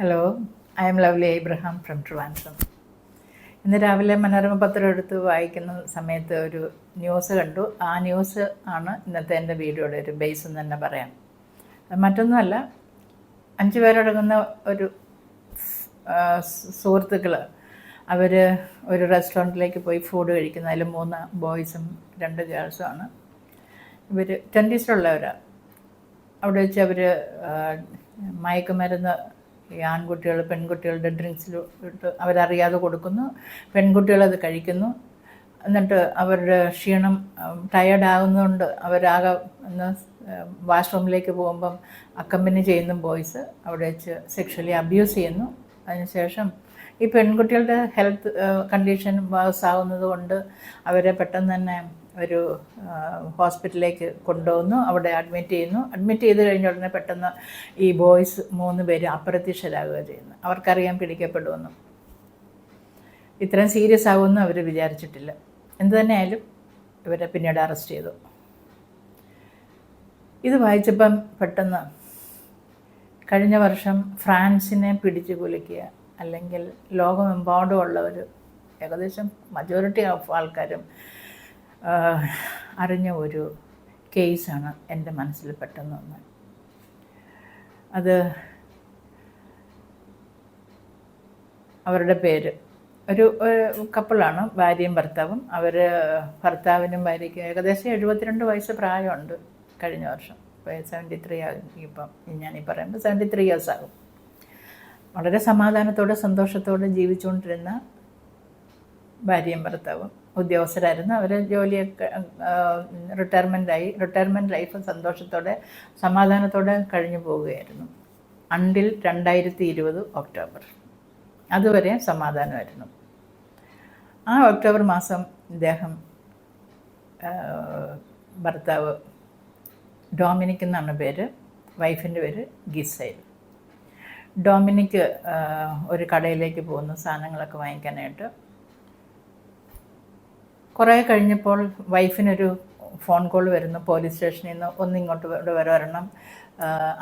Hello I'm Lovely Abraham from Trivandrum ഇന്ന് രാവിലെ മനോരമ പത്രം എടുത്ത് വായിക്കുന്ന സമയത്ത് ഒരു ന്യൂസ് കണ്ടു. ആ ന്യൂസ് ആണ് ഇന്നത്തെ എന്റെ വീഡിയോയുടെ ഒരു ബേസ് എന്ന് തന്നെ പറയാം. മറ്റൊന്നുമല്ല അഞ്ച് പേരടങ്ങുന്ന ഒരു സുഹൃത്തുക്കൾ അവർ ഒരു റെസ്റ്റോറന്റിലേക്ക് പോയി ഫുഡ് കഴിക്കുന്ന അതിൽ മൂന്ന് ബോയ്സും രണ്ട് ഗേൾസും ആണ്. ഇവർ ട്വന്റീസിലുള്ളവരാണ് അവിടെ വെച്ച് അവർ മയക്കുമരുന്ന് ഈ ആൺകുട്ടികൾ പെൺകുട്ടികളുടെ ഡ്രിങ്ക്സിൽ ഇട്ട് അവരറിയാതെ കൊടുക്കുന്നു. പെൺകുട്ടികളത് കഴിക്കുന്നു. എന്നിട്ട് അവരുടെ ക്ഷീണം ടയേർഡ് ആകുന്നതുകൊണ്ട് അവരാകെ എന്ന വാഷ്റൂമിലേക്ക് പോകുമ്പം അക്കമ്പനി ചെയ്യുന്ന ബോയ്സ് അവിടെ വെച്ച് സെക്ഷലി അബ്യൂസ് ചെയ്യുന്നു. അതിനുശേഷം ഈ പെൺകുട്ടികളുടെ ഹെൽത്ത് കണ്ടീഷൻ വേഴ്സ് ആവുന്നത് കൊണ്ട് അവരെ പെട്ടെന്ന് തന്നെ ഒരു ഹോസ്പിറ്റലിലേക്ക് കൊണ്ടുവന്നു. അവിടെ അഡ്മിറ്റ് ചെയ്യുന്നു. അഡ്മിറ്റ് ചെയ്ത് കഴിഞ്ഞ ഉടനെ പെട്ടെന്ന് ഈ ബോയ്സ് മൂന്ന് പേര് അപ്രത്യക്ഷരാകുക ചെയ്യുന്നു. അവർക്കറിയാൻ പിടിക്കപ്പെടുമെന്നും. ഇത്രയും സീരിയസ് ആകുമെന്ന് അവർ വിചാരിച്ചിട്ടില്ല. എന്തു തന്നെയായാലും ഇവരെ പിന്നീട് അറസ്റ്റ് ചെയ്തു. ഇത് വായിച്ചപ്പം പെട്ടെന്ന് കഴിഞ്ഞ വർഷം ഫ്രാൻസിനെ പിടിച്ചു കുലിക്കുക അല്ലെങ്കിൽ ലോകമെമ്പാടുമുള്ളവർ ഏകദേശം മജോറിറ്റി ഓഫ് ആൾക്കാരും അറിഞ്ഞ ഒരു കേസാണ് എന്റെ മനസ്സിൽ പെട്ടെന്ന് വന്ന് അത് അവരുടെ പേര്. ഒരു കപ്പിളാണ് ഭാര്യയും ഭർത്താവും. അവർ ഭർത്താവിനും ഭാര്യയ്ക്കും ഏകദേശം എഴുപത്തിരണ്ട് വയസ്സ് പ്രായമുണ്ട് കഴിഞ്ഞ വർഷം. ഇപ്പോൾ സെവന്റി ത്രീ ആകും. ഇപ്പം ഞാനീ പറയുമ്പോൾ സെവന്റി ത്രീ ഇയേഴ്സ് ആകും. വളരെ സമാധാനത്തോടെ സന്തോഷത്തോടെ ജീവിച്ചുകൊണ്ടിരുന്ന ഭാര്യയും ഭർത്താവും. ഉദ്യോഗസ്ഥരായിരുന്നു. അവർ ജോലിയൊക്കെ റിട്ടയർമെന്റായി റിട്ടയർമെന്റ് ലൈഫ് സന്തോഷത്തോടെ സമാധാനത്തോടെ കഴിഞ്ഞു പോവുകയായിരുന്നു. അണ്ടിൽ രണ്ടായിരത്തി ഇരുപത് ഒക്ടോബർ. അതുവരെ സമാധാനമായിരുന്നു. ആ ഒക്ടോബർ മാസം ഇദ്ദേഹം ഭർത്താവ് ഡോമിനിക് എന്നാണ് പേര് വൈഫിന്റെ പേര് ഗിസൈൽ. ഡൊമിനിക്ക് ഒരു കടയിലേക്ക് പോകുന്ന സാധനങ്ങളൊക്കെ വാങ്ങിക്കാനായിട്ട് കുറേ കഴിഞ്ഞപ്പോൾ വൈഫിനൊരു ഫോൺ കോൾ വരുന്നു പോലീസ് സ്റ്റേഷനിൽ നിന്ന് ഒന്നിങ്ങോട്ട് ഇവിടെ വരണം.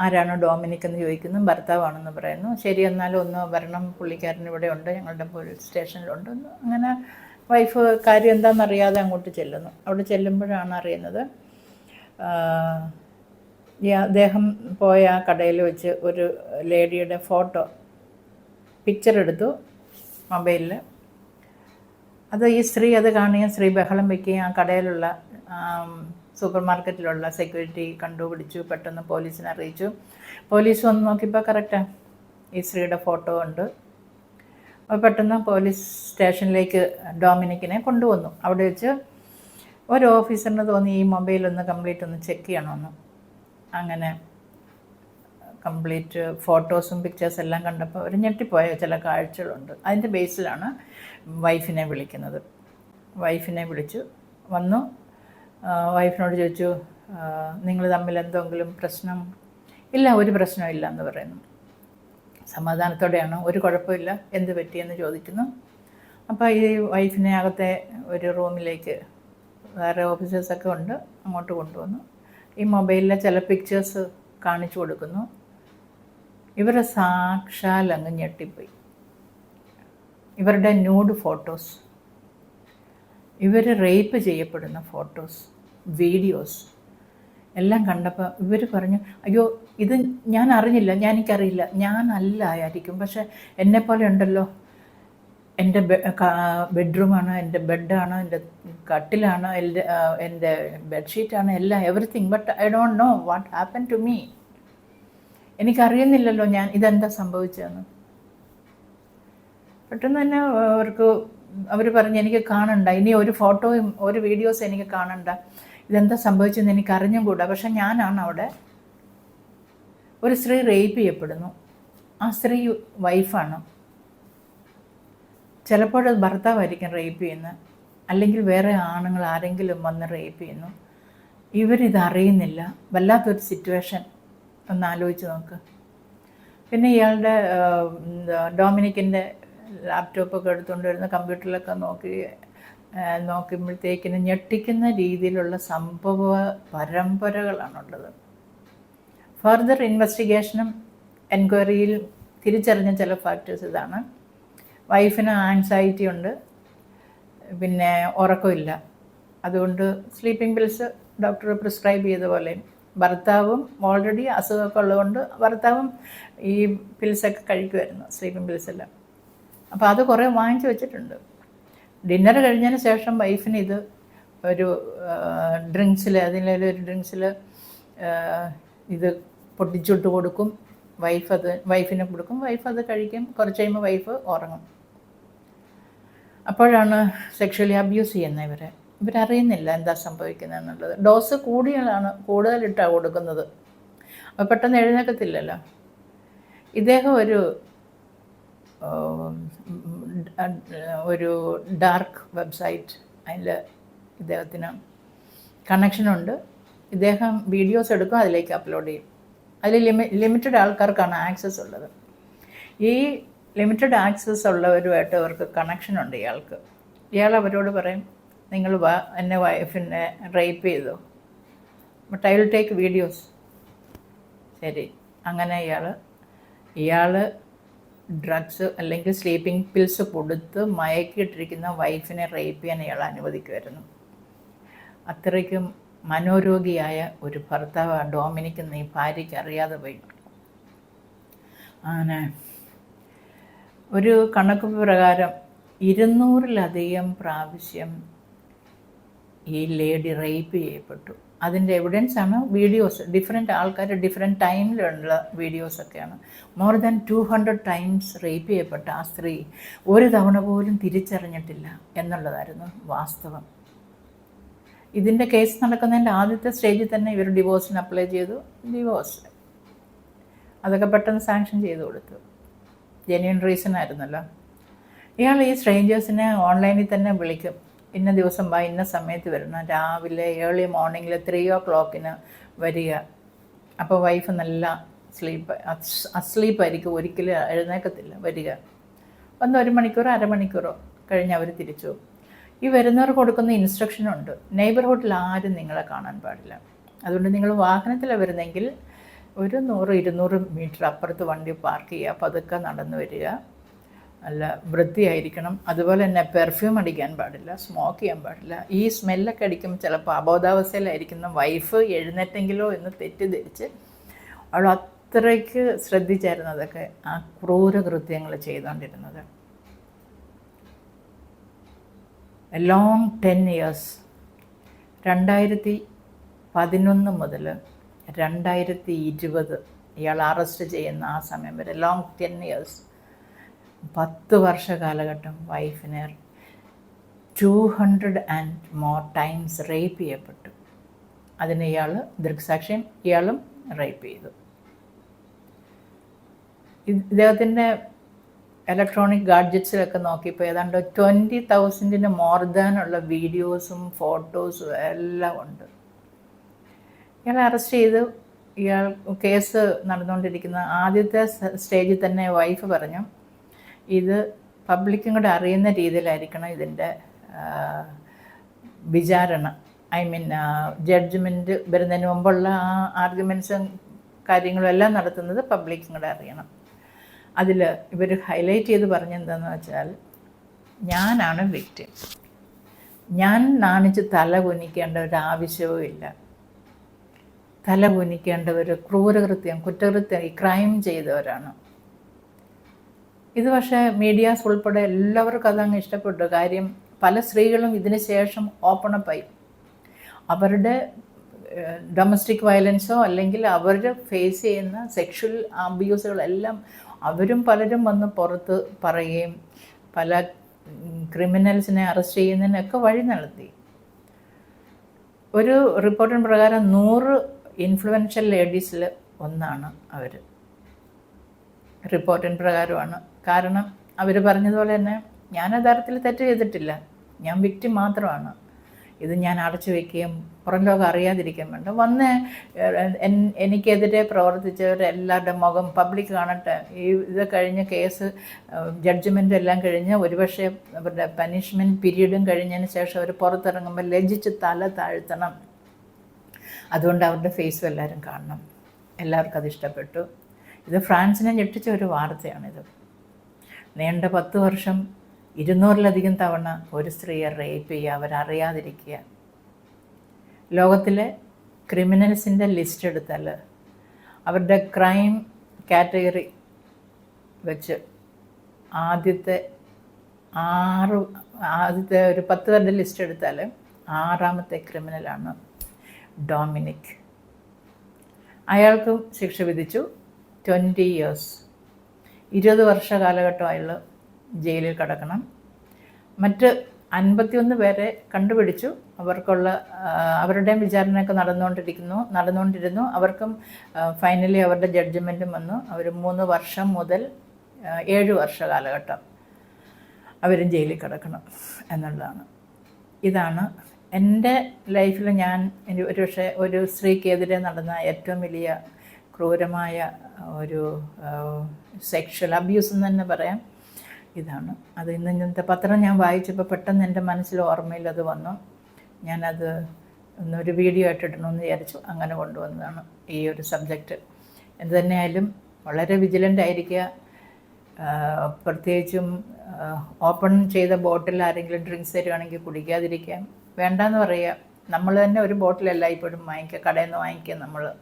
ആരാണ് ഡോമിനിക് എന്ന് ചോദിക്കുന്നു. ഭർത്താവാണെന്ന് പറയുന്നു. ശരി എന്നാലും ഒന്ന് വരണം. പുള്ളിക്കാരൻ ഇവിടെ ഉണ്ട്. ഞങ്ങളുടെ പോലീസ് സ്റ്റേഷനിലുണ്ട് അങ്ങനെ വൈഫ് കാര്യം എന്താണെന്നറിയാതെ അങ്ങോട്ട് ചെല്ലുന്നു. അവിടെ ചെല്ലുമ്പോഴാണ് അറിയുന്നത് ഈ അദ്ദേഹം പോയ ആ കടയിൽ വെച്ച് ഒരു ലേഡിയുടെ ഫോട്ടോ പിക്ചർ എടുത്തു മൊബൈലിൽ അത് ഈ സ്ത്രീ അത് കാണുകയും സ്ത്രീ ബഹളം വയ്ക്കുകയും ആ കടയിലുള്ള സൂപ്പർ മാർക്കറ്റിലുള്ള സെക്യൂരിറ്റി കണ്ടുപിടിച്ചു പെട്ടെന്ന് പോലീസിനെ അറിയിച്ചു. പോലീസ് വന്ന് നോക്കിയപ്പോൾ കറക്റ്റാണ് ഈ സ്ത്രീയുടെ ഫോട്ടോ ഉണ്ട്. അപ്പോൾ പെട്ടെന്ന് പോലീസ് സ്റ്റേഷനിലേക്ക് ഡോമിനിക്കിനെ കൊണ്ടുവന്നു. അവിടെ വെച്ച് ഒരു ഓഫീസറിന് തോന്നി ഈ മൊബൈൽ ഒന്ന് കംപ്ലീറ്റ് ഒന്ന് ചെക്ക് ചെയ്യണമെന്ന് അങ്ങനെ കംപ്ലീറ്റ് ഫോട്ടോസും പിക്ചേഴ്സ് എല്ലാം കണ്ടപ്പോൾ ഒരു ഞെട്ടിപ്പോയ ചില കാഴ്ചകളുണ്ട്. അതിന്റെ ബേസിലാണ് വൈഫിനെ വിളിക്കുന്നത്. വൈഫിനെ വിളിച്ചു. വന്നു. വൈഫിനോട് ചോദിച്ചു നിങ്ങൾ തമ്മിൽ എന്തെങ്കിലും പ്രശ്നം? ഇല്ല ഒരു പ്രശ്നവും ഇല്ല എന്ന് പറയുന്നു. സമാധാനത്തോടെയാണ് ഒരു കുഴപ്പമില്ല എന്ത് പറ്റിയെന്ന് ചോദിക്കുന്നു. അപ്പോൾ ഈ വൈഫിനെ അകത്തെ ഒരു റൂമിലേക്ക് വേറെ ഓഫീസേഴ്സൊക്കെ ഉണ്ട് അങ്ങോട്ട് കൊണ്ടുവന്നു. ഈ മൊബൈലിലെ ചില പിക്ചേഴ്സ് കാണിച്ചു കൊടുക്കുന്നു. ഇവരെ സാക്ഷാൽ അങ്ങ് ഞെട്ടിപ്പോയി. ഇവരുടെ ന്യൂഡ് ഫോട്ടോസ് ഇവർ റേപ്പ് ചെയ്യപ്പെടുന്ന ഫോട്ടോസ് വീഡിയോസ് എല്ലാം കണ്ടപ്പോൾ ഇവർ പറഞ്ഞു അയ്യോ ഇത് ഞാൻ അറിഞ്ഞില്ല ഞാൻ എനിക്കറിയില്ല ഞാനല്ല ആയിരിക്കും പക്ഷെ എന്നെപ്പോലെ ഉണ്ടല്ലോ. എന്റെ ബെഡ്റൂമാണ് എന്റെ ബെഡാണ് എന്റെ കട്ടിലാണ് എന്റെ എന്റെ ബെഡ്ഷീറ്റാണ് എല്ലാം everything but I don't know what happen to me. എനിക്കറിയുന്നില്ലല്ലോ ഞാൻ ഇതെന്താ സംഭവിച്ചതെന്ന്. പെട്ടെന്ന് തന്നെ അവർക്ക് അവർ പറഞ്ഞു എനിക്ക് കാണണ്ട. ഇനി ഒരു ഫോട്ടോയും ഒരു വീഡിയോസും എനിക്ക് കാണണ്ട. ഇതെന്താ സംഭവിച്ചതെന്ന് എനിക്ക് അറിഞ്ഞും കൂടാ. പക്ഷെ ഞാനാണ് അവിടെ ഒരു സ്ത്രീ റേപ്പ് ചെയ്യപ്പെടുന്നു. ആ സ്ത്രീ വൈഫാണ്. ചിലപ്പോൾ ഭർത്താവായിരിക്കും റേപ്പ് ചെയ്യുന്നത്. അല്ലെങ്കിൽ വേറെ ആണുങ്ങൾ ആരെങ്കിലും വന്ന് റേപ്പ് ചെയ്യുന്നു. ഇവരിതറിയുന്നില്ല. വല്ലാത്തൊരു സിറ്റുവേഷൻ. ഒന്ന് ആലോചിച്ച് നോക്ക്. പിന്നെ ഇയാളുടെ ഡൊമിനിക്കിന്റെ ലാപ്ടോപ്പൊക്കെ എടുത്തുകൊണ്ട് വരുന്ന കമ്പ്യൂട്ടറിലൊക്കെ നോക്കി നോക്കുമ്പോഴത്തേക്കിന് ഞെട്ടിക്കുന്ന രീതിയിലുള്ള സംഭവ പരമ്പരകളാണുള്ളത്. ഫർദർ ഇൻവെസ്റ്റിഗേഷനും എൻക്വയറിയിൽ തിരിച്ചറിഞ്ഞ ചില ഫാക്ടേഴ്സ് ഇതാണ്. വൈഫിന് ആൻസൈറ്റി ഉണ്ട്. പിന്നെ ഉറക്കമില്ല. അതുകൊണ്ട് സ്ലീപ്പിംഗ് പിൽസ് ഡോക്ടർ പ്രിസ്ക്രൈബ് ചെയ്ത പോലെ ഭർത്താവും ഓൾറെഡി അസുഖമൊക്കെ ഉള്ളതുകൊണ്ട് ഭർത്താവും ഈ പിൽസൊക്കെ കഴിക്കുമായിരുന്നു സ്ലീപ്പിംഗ് പിൽസെല്ലാം അപ്പോൾ അത് കുറേ വാങ്ങിച്ചു വെച്ചിട്ടുണ്ട്. ഡിന്നർ കഴിഞ്ഞതിന് ശേഷം വൈഫിന് ഇത് ഒരു ഡ്രിങ്ക്സിൽ അതിലൊരു ഡ്രിങ്ക്സിൽ ഇത് പൊട്ടിച്ചിട്ട് കൊടുക്കും. വൈഫ് അത് വൈഫിനെ കൊടുക്കും. വൈഫ് അത് കഴിക്കും. കുറച്ച് കഴിയുമ്പോൾ വൈഫ് ഉറങ്ങും. അപ്പോഴാണ് സെക്ഷലി അബ്യൂസ് ചെയ്യുന്നത് ഇവരെ. ഇവരറിയുന്നില്ല എന്താ സംഭവിക്കുന്നത് എന്നുള്ളത് ഡോസ് കൂടിയാണ് കൂടുതലിട്ടാണ് കൊടുക്കുന്നത്. അപ്പോൾ പെട്ടെന്ന് എഴുന്നേക്കത്തില്ലല്ലോ. ഇദ്ദേഹം ഒരു ഒരു ഡാർക്ക് വെബ്സൈറ്റ് അതിൽ ഇദ്ദേഹത്തിന് കണക്ഷനുണ്ട്. ഇദ്ദേഹം വീഡിയോസ് എടുക്കും അതിലേക്ക് അപ്ലോഡ് ചെയ്യും. അതിൽ ലിമി ലിമിറ്റഡ് ആൾക്കാർക്കാണ് ആക്സസ് ഉള്ളത്. ഈ ലിമിറ്റഡ് ആക്സസ് ഉള്ളവരുമായിട്ട് അവർക്ക് കണക്ഷനുണ്ട് ഇയാൾക്ക്. ഇയാൾ അവരോട് പറയും നിങ്ങൾ എന്നെ വൈഫിനെ റേപ്പ് ചെയ്തു. But I will take videos ശരി. അങ്ങനെ ഇയാൾ ഇയാൾ ഡ്രഗ്സ് അല്ലെങ്കിൽ സ്ലീപ്പിംഗ് പിൽസ് കൊടുത്ത് മയക്കിയിട്ടിരിക്കുന്ന വൈഫിനെ റേപ്പ് ചെയ്യാൻ ഇയാൾ അനുവദിക്കുമായിരുന്നു അത്രയ്ക്കും മനോരോഗിയായ ഒരു ഭർത്താവ് ഡോമിനിക്ക് നീ ഭാര്യയ്ക്ക് അറിയാതെ പോയി. അങ്ങനെ. ഒരു കണക്ക് പ്രകാരം ഇരുന്നൂറിലധികം പ്രാവശ്യം ഈ ലേഡി റേപ്പ് ചെയ്യപ്പെട്ടു. അതിന്റെ ആണ് വീഡിയോസ് ഡിഫറെന്റ് ആൾക്കാർ ഡിഫറെന്റ് ടൈമിലുള്ള വീഡിയോസൊക്കെയാണ്. More than two hundred times rape ചെയ്യപ്പെട്ട ആ സ്ത്രീ ഒരു തവണ പോലും തിരിച്ചറിഞ്ഞിട്ടില്ല എന്നുള്ളതായിരുന്നു വാസ്തവം. ഇതിന്റെ കേസ് നടക്കുന്നതിന്റെ ആദ്യത്തെ സ്റ്റേജിൽ തന്നെ ഇവർ ഡിവോഴ്സിന് അപ്ലൈ ചെയ്തു. ഡിവോഴ്സ് അതൊക്കെ പെട്ടെന്ന് സാങ്ഷൻ ചെയ്തു കൊടുത്തു. ജെന്യൂൻ റീസൺ ആയിരുന്നല്ലോ. ഇയാൾ ഈ സ്ട്രേഞ്ചേഴ്സിനെ ഓൺലൈനിൽ തന്നെ വിളിക്കും. ഇന്ന ദിവസം വാ ഇന്ന സമയത്ത് വരണം രാവിലെ ഏർലി മോർണിംഗിൽ ത്രീ ഓ ക്ലോക്കിന് വരിക. അപ്പോൾ വൈഫ് നല്ല സ്ലീപ്പ് അസ്ലീപ്പായിരിക്കും ഒരിക്കലും എഴുന്നേക്കത്തില്ല വരിക. വന്ന് ഒരു മണിക്കൂറോ അരമണിക്കൂറോ കഴിഞ്ഞ് അവർ തിരിച്ചു. ഈ വരുന്നവർ കൊടുക്കുന്ന ഇൻസ്ട്രക്ഷനുണ്ട് നെയ്ബർഹുഡിൽ ആരും നിങ്ങളെ കാണാൻ പാടില്ല. അതുകൊണ്ട് നിങ്ങൾ വാഹനത്തിലാണ് വരുന്നെങ്കിൽ ഒരു നൂറ് ഇരുന്നൂറ് മീറ്റർ അപ്പുറത്ത് വണ്ടി പാർക്ക് ചെയ്യുക. പതുക്കെ നടന്നു വരിക. നല്ല വൃത്തിയായിരിക്കണം. അതുപോലെ തന്നെ പെർഫ്യൂം അടിക്കാൻ പാടില്ല സ്മോക്ക് ചെയ്യാൻ പാടില്ല. ഈ സ്മെല്ലൊക്കെ അടിക്കുമ്പോൾ ചിലപ്പോൾ അബോധാവസ്ഥയിലായിരിക്കുന്ന വൈഫ് എഴുന്നേറ്റെങ്കിലോ എന്ന് തെറ്റിദ്ധരിച്ച് അവൾ അത്രയ്ക്ക് ശ്രദ്ധിച്ചായിരുന്നതൊക്കെ ആ ക്രൂരകൃത്യങ്ങൾ ചെയ്തുകൊണ്ടിരുന്നത് എ ലോങ് ടെൻ ഇയേഴ്സ് രണ്ടായിരത്തി പതിനൊന്ന് മുതൽ രണ്ടായിരത്തി ഇരുപത് ഇയാൾ അറസ്റ്റ് ചെയ്യുന്ന ആ സമയം വരെ ലോങ് ടെൻ ഇയേഴ്സ് പത്ത് വർഷ കാലഘട്ടം വൈഫിനെ two hundred and more times rape ചെയ്യപ്പെട്ടു. അതിന് ഇയാൾ ദൃക്സാക്ഷ്യം ഇയാളും റേപ്പ് ചെയ്തു. ഇദ്ദേഹത്തിന്റെ ഇലക്ട്രോണിക് ഗാഡ്ജറ്റ്സിലൊക്കെ നോക്കിയപ്പോൾ ഏതാണ്ട് ട്വന്റി തൗസൻഡിന് മോർ ദാനുള്ള വീഡിയോസും ഫോട്ടോസും എല്ലാം ഉണ്ട്. ഇയാളെ അറസ്റ്റ് ചെയ്ത് ഇയാൾ കേസ് നടന്നുകൊണ്ടിരിക്കുന്ന ആദ്യത്തെ സ്റ്റേജിൽ തന്നെ വൈഫ് പറഞ്ഞു ഇത് പബ്ലിക്കും കൂടെ അറിയുന്ന രീതിയിലായിരിക്കണം ഇതിന്റെ വിചാരണ. ഐ മീൻ ജഡ്ജ്മെന്റ് വരുന്നതിന് മുമ്പുള്ള ആ ആർഗ്യുമെൻസും കാര്യങ്ങളും എല്ലാം നടത്തുന്നത് പബ്ലിക്കും കൂടെ അറിയണം. അതിൽ ഇവർ ഹൈലൈറ്റ് ചെയ്ത് പറഞ്ഞെന്താണെന്ന് വെച്ചാൽ ഞാനാണ് വിക്റ്റിം ഞാൻ നാണിച്ച് തല കുനിക്കേണ്ട ഒരു ആവശ്യവും ഇല്ല. തല കുനിക്കേണ്ടവർ ക്രൂരകൃത്യം കുറ്റകൃത്യം ക്രൈം ചെയ്തവരാണ്. ഇത് പക്ഷേ മീഡിയാസ് ഉൾപ്പെടെ എല്ലാവർക്കും അതങ്ങ് ഇഷ്ടപ്പെട്ടു. കാര്യം പല സ്ത്രീകളും ഇതിന് ശേഷം ഓപ്പണപ്പായി അവരുടെ ഡൊമസ്റ്റിക് വയലൻസോ അല്ലെങ്കിൽ അവർ ഫേസ് ചെയ്യുന്ന സെക്ഷൽ അബ്യൂസുകളെല്ലാം അവരും പലരും വന്ന് പുറത്ത് പറയുകയും പല ക്രിമിനൽസിനെ അറസ്റ്റ് ചെയ്യുന്നതിനൊക്കെ വഴി നടത്തി. ഒരു റിപ്പോർട്ടിന് പ്രകാരം നൂറ് ഇൻഫ്ലുവൻഷ്യൽ ലേഡീസിൽ ഒന്നാണ് അവർ റിപ്പോർട്ടിന് പ്രകാരമാണ് കാരണം അവർ പറഞ്ഞതുപോലെ തന്നെ ഞാൻ യഥാർത്ഥത്തിൽ തെറ്റ് ചെയ്തിട്ടില്ല. ഞാൻ വിക്റ്റി മാത്രമാണ്. ഇത് ഞാൻ അടച്ചു വയ്ക്കുകയും പുറം ലോകം അറിയാതിരിക്കാൻ വേണ്ട. വന്ന് എനിക്കെതിരെ പ്രവർത്തിച്ചവരെല്ലാവരുടെ മുഖം പബ്ലിക് കാണട്ടെ. ഈ ഇത് കഴിഞ്ഞ കേസ് ജഡ്ജ്മെന്റ് എല്ലാം കഴിഞ്ഞ് ഒരുപക്ഷെ അവരുടെ പനിഷ്മെന്റ് പീരീഡും കഴിഞ്ഞതിന് ശേഷം അവർ പുറത്തിറങ്ങുമ്പോൾ ലജ്ജിച്ച് തല താഴ്ത്തണം. അതുകൊണ്ട് അവരുടെ ഫേസും എല്ലാവരും കാണണം. എല്ലാവർക്കും അത് ഇഷ്ടപ്പെട്ടു. ഇത് ഫ്രാൻസിനെ ഞെട്ടിച്ച ഒരു വാർത്തയാണിത്. നീണ്ട പത്ത് വർഷം ഇരുന്നൂറിലധികം തവണ ഒരു സ്ത്രീയെ റേപ്പ് ചെയ്യുക അവരറിയാതിരിക്കുക. ലോകത്തിലെ ക്രിമിനൽസിന്റെ ലിസ്റ്റ് എടുത്താൽ അവരുടെ ക്രൈം കാറ്റഗറി വെച്ച് ആദ്യത്തെ ആറ് ആദ്യത്തെ ഒരു പത്ത് പേരുടെ ലിസ്റ്റ് എടുത്താൽ ആറാമത്തെ ക്രിമിനലാണ് ഡൊമിനിക്. അയാൾക്കും ശിക്ഷ വിധിച്ചു. Twenty years. ഇരുപത് വർഷ കാലഘട്ടം അയാൾ ജയിലിൽ കിടക്കണം. മറ്റ് അൻപത്തിയൊന്ന് പേരെ കണ്ടുപിടിച്ചു. അവർക്കുള്ള അവരുടെയും വിചാരണയൊക്കെ നടന്നുകൊണ്ടിരിക്കുന്നു നടന്നുകൊണ്ടിരുന്നു. അവർക്കും ഫൈനലി അവരുടെ ജഡ്ജ്മെന്റും വന്നു. അവർ മൂന്ന് വർഷം മുതൽ ഏഴ് വർഷ കാലഘട്ടം അവരും ജയിലിൽ കിടക്കണം എന്നുള്ളതാണ്. ഇതാണ് എന്റെ ലൈഫിൽ ഞാൻ ഒരു പക്ഷേ ഒരു സ്ത്രീക്കെതിരെ നടന്ന ഏറ്റവും വലിയ ക്രൂരമായ ഒരു സെക്ഷൽ അബ്യൂസ് എന്ന് തന്നെ പറയാം. ഇതാണ്. അത് ഇന്ന് ഇന്നത്തെ പത്രം ഞാൻ വായിച്ചപ്പോൾ പെട്ടെന്ന് എന്റെ മനസ്സിൽ ഓർമ്മയിൽ അത് വന്നു. ഞാനത് ഒന്നൊരു വീഡിയോ ആയിട്ട് ഇടണമെന്ന് വിചാരിച്ചു. അങ്ങനെ കൊണ്ടുവന്നതാണ് ഈ ഒരു സബ്ജക്റ്റ് എന്ത് തന്നെയായാലും വളരെ വിജിലന്റ് ആയിരിക്കുക. പ്രത്യേകിച്ചും ഓപ്പൺ ചെയ്ത ബോട്ടിൽ ആരെങ്കിലും ഡ്രിങ്ക്സ് തരുവാണെങ്കിൽ കുടിക്കാതിരിക്കാം വേണ്ടെന്ന് പറയുക. നമ്മൾ തന്നെ ഒരു ബോട്ടിലല്ല ഇപ്പോഴും വാങ്ങിക്കുക. കടയിൽ നിന്ന് വാങ്ങിക്കുക നമ്മൾ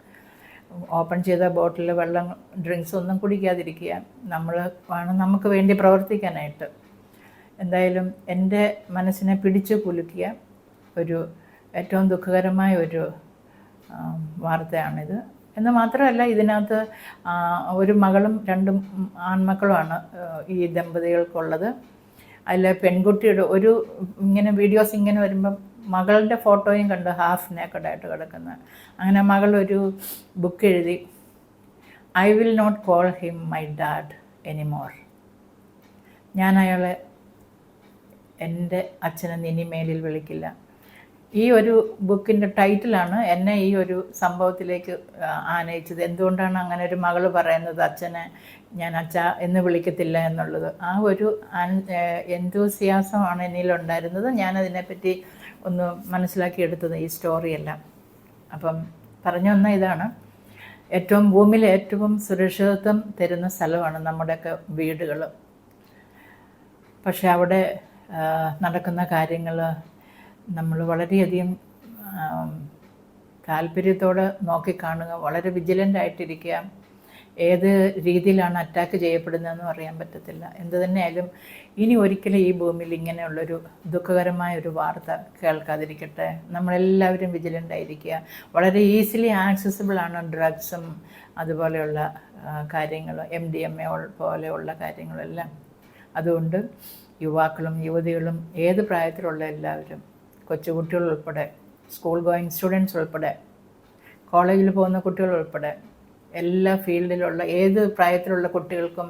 ഓപ്പൺ ചെയ്ത ബോട്ടിൽ വെള്ളം ഡ്രിങ്ക്സ് ഒന്നും കുടിക്കാതിരിക്കുക നമ്മൾ വേണം നമുക്ക് വേണ്ടി പ്രവർത്തിക്കാനായിട്ട്. എന്തായാലും എന്റെ മനസ്സിനെ പിടിച്ചു കുലുക്കിയ ഒരു ഏറ്റവും ദുഃഖകരമായ ഒരു വാർത്തയാണിത്. എന്ന് മാത്രമല്ല ഇതിനകത്ത് ഒരു മകളും രണ്ടും ആൺമക്കളുമാണ് ഈ ദമ്പതികൾക്കുള്ളത്. അതിൽ പെൺകുട്ടിയുടെ ഒരു ഇങ്ങനെ വീഡിയോസ് ഇങ്ങനെ വരുമ്പം മകളുടെ ഫോട്ടോയും കണ്ട് ഹാഫ് നേക്കഡായിട്ട് കിടക്കുന്ന. അങ്ങനെ മകൾ ഒരു ബുക്ക് എഴുതി. I will not call him my dad anymore ഞാൻ അയാളെ എന്റെ അച്ഛനെ ഇനി മേലിൽ വിളിക്കില്ല. ഈ ഒരു ബുക്കിന്റെ ടൈറ്റിലാണ് എന്നെ ഈ ഒരു സംഭവത്തിലേക്ക് ആനയിച്ചത്. എന്തുകൊണ്ടാണ് അങ്ങനെ ഒരു മകൾ പറയുന്നത്? അച്ഛനെ ഞാൻ അച്ഛ എന്ന് വിളിക്കത്തില്ല എന്നുള്ളത്. ആ ഒരു എന്തൂസിയാസമാണ് എന്നിലുണ്ടായിരുന്നത്. ഞാനതിനെപ്പറ്റി ഒന്ന് മനസ്സിലാക്കിയെടുത്തത് ഈ സ്റ്റോറിയെല്ലാം അപ്പം പറഞ്ഞു വന്ന ഇതാണ്. ഏറ്റവും ഭൂമിയിൽ ഏറ്റവും സുരക്ഷിതത്വം തരുന്ന സ്ഥലമാണ് നമ്മുടെയൊക്കെ വീടുകൾ. പക്ഷെ അവിടെ നടക്കുന്ന കാര്യങ്ങൾ നമ്മൾ വളരെയധികം താല്പര്യത്തോടെ നോക്കിക്കാണുക വളരെ വിജിലന്റ് ആയിട്ടിരിക്കുക. ഏത് രീതിയിലാണ് അറ്റാക്ക് ചെയ്യപ്പെടുന്നതെന്നും അറിയാൻ പറ്റത്തില്ല. എന്ത് തന്നെയായാലും ഇനി ഒരിക്കലും ഈ ഭൂമിയിൽ ഇങ്ങനെയുള്ളൊരു ദുഃഖകരമായ ഒരു വാർത്ത കേൾക്കാതിരിക്കട്ടെ. നമ്മളെല്ലാവരും വിജിലന്റ് ആയിരിക്കുക. വളരെ ഈസിലി ആക്സസിബിൾ ആണ് ഡ്രഗ്സും അതുപോലെയുള്ള കാര്യങ്ങളും എം ഡി എം എ പോലെയുള്ള കാര്യങ്ങളെല്ലാം. അതുകൊണ്ട് യുവാക്കളും യുവതികളും ഏത് പ്രായത്തിലുള്ള എല്ലാവരും കൊച്ചുകുട്ടികൾ ഉൾപ്പെടെ സ്കൂൾ ഗോയിങ് സ്റ്റുഡൻസ് ഉൾപ്പെടെ കോളേജിൽ പോകുന്ന കുട്ടികൾ ഉൾപ്പെടെ എല്ലാ ഫീൽഡിലുള്ള ഏത് പ്രായത്തിലുള്ള കുട്ടികൾക്കും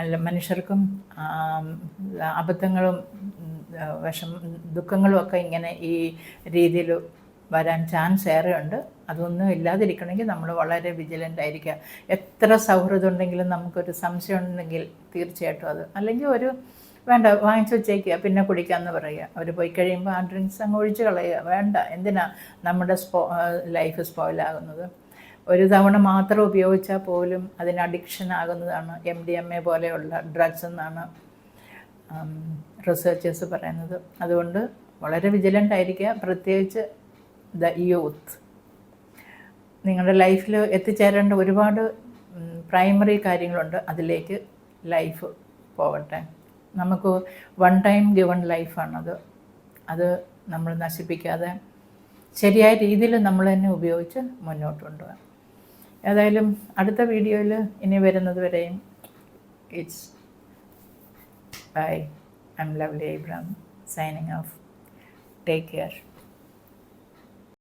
അല്ല മനുഷ്യർക്കും അബദ്ധങ്ങളും വിഷം ദുഃഖങ്ങളും ഒക്കെ ഇങ്ങനെ ഈ രീതിയിൽ വരാൻ ചാൻസ് ഏറെയുണ്ട്. അതൊന്നും ഇല്ലാതിരിക്കണമെങ്കിൽ നമ്മൾ വളരെ വിജിലന്റ് ആയിരിക്കുക. എത്ര സൗഹൃദം ഉണ്ടെങ്കിലും നമുക്കൊരു സംശയം ഉണ്ടെങ്കിൽ തീർച്ചയായിട്ടും അത്. അല്ലെങ്കിൽ ഒരു വേണ്ട വാങ്ങിച്ചു വെച്ചേക്കുക പിന്നെ കുടിക്കാമെന്ന് പറയുക. അവർ പോയി കഴിയുമ്പോൾ ആ ഡ്രിങ്ക്സ് അങ്ങ് ഒഴിച്ച് കളയുക. വേണ്ട എന്തിനാ നമ്മുടെ സ്പോ ലൈഫ് സ്പോയിലാകുന്നത് ഒരു തവണ മാത്രം ഉപയോഗിച്ചാൽ പോലും അതിന് അഡിക്ഷൻ ആകുന്നതാണ് എം ഡി എം എ പോലെയുള്ള ഡ്രഗ്സ് എന്നാണ് റിസർച്ചേഴ്സ് പറയുന്നത്. അതുകൊണ്ട് വളരെ വിജിലന്റ് ആയിരിക്കുക. പ്രത്യേകിച്ച് ദ യൂത്ത് നിങ്ങളുടെ ലൈഫിൽ എത്തിച്ചേരേണ്ട ഒരുപാട് പ്രൈമറി കാര്യങ്ങളുണ്ട്. അതിലേക്ക് ലൈഫ് പോകട്ടെ നമുക്ക് വൺ ടൈം ഗിവൺ ലൈഫാണത് അത് നമ്മൾ നശിപ്പിക്കാതെ ശരിയായ രീതിയിൽ നമ്മൾ തന്നെ ഉപയോഗിച്ച് മുന്നോട്ട് കൊണ്ടുപോകാം. ഏതായാലും അടുത്ത വീഡിയോയിൽ ഇനി വരുന്നത് വരെയും it's bye I'm Lovely Abraham signing off take care